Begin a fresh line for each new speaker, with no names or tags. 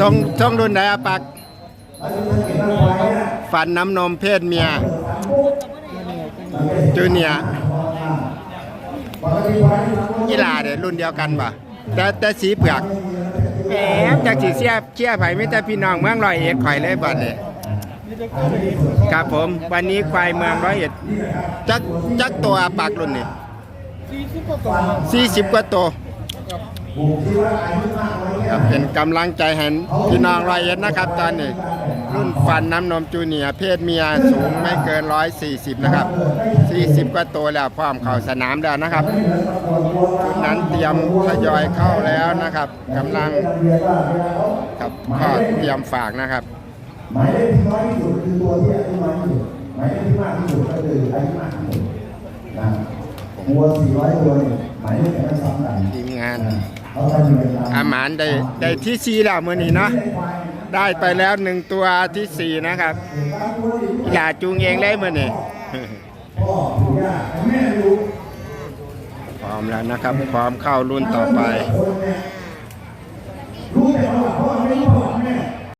ทรงทรงรุ่นไหนอะปัก ฟันน้ำนมเพศเมียจูเนียร์กีฬาเดี๋ยรุ่นเดียวกันป่ะแต่แต่สีเผือกแหมจากสีเสียเชียร์ไผ่ไม่แต่พี่น้องเมืองร้อยเอ็ดข่อยเลยบัดเนี่ยครับผมวันนี้ควายเมืองร้อยเอ็ดจักจักตัวปักรุ่นนี่สี่สิบกว่าตัว ครับเป็นกำลังใจให้พี่น้องร้อยเอ็ดนะครับ ตอนนี้รุ่นฟันน้ำนมจูเนียร์เพศเมียสูงไม่เกิน 140 นะครับ 40ก็โตแล้วพร้อมเข้าสนามแล้วนะครับชุดนั้นเตรียมทยอยเข้าแล้วนะครับกำลังครับข้อเตรียมฝากนะครับ
หมายเลขที่น้อยที่สุดคือตัวที่อายุน้อยที่สุดหมายเลขที่มากที่สุดก็คืออายุมากที่สุดนะ วัว400ตัวเนี่ยหมายเลขไม่ซ้ำกัน
ทีมงาน
เขาทำอยู่ในตาม
อาหมานได้ได้ที่สี่แล้วมือนี้เนาะได้ไปแล้วหนึ่งตัวที่สี่นะครับอย่าจูงเองเลยมือนี้
พ่อปู่ย่าแม่รู้
พร้อมแล้วนะครับ พร้อมเข้ารุ่นต่อไป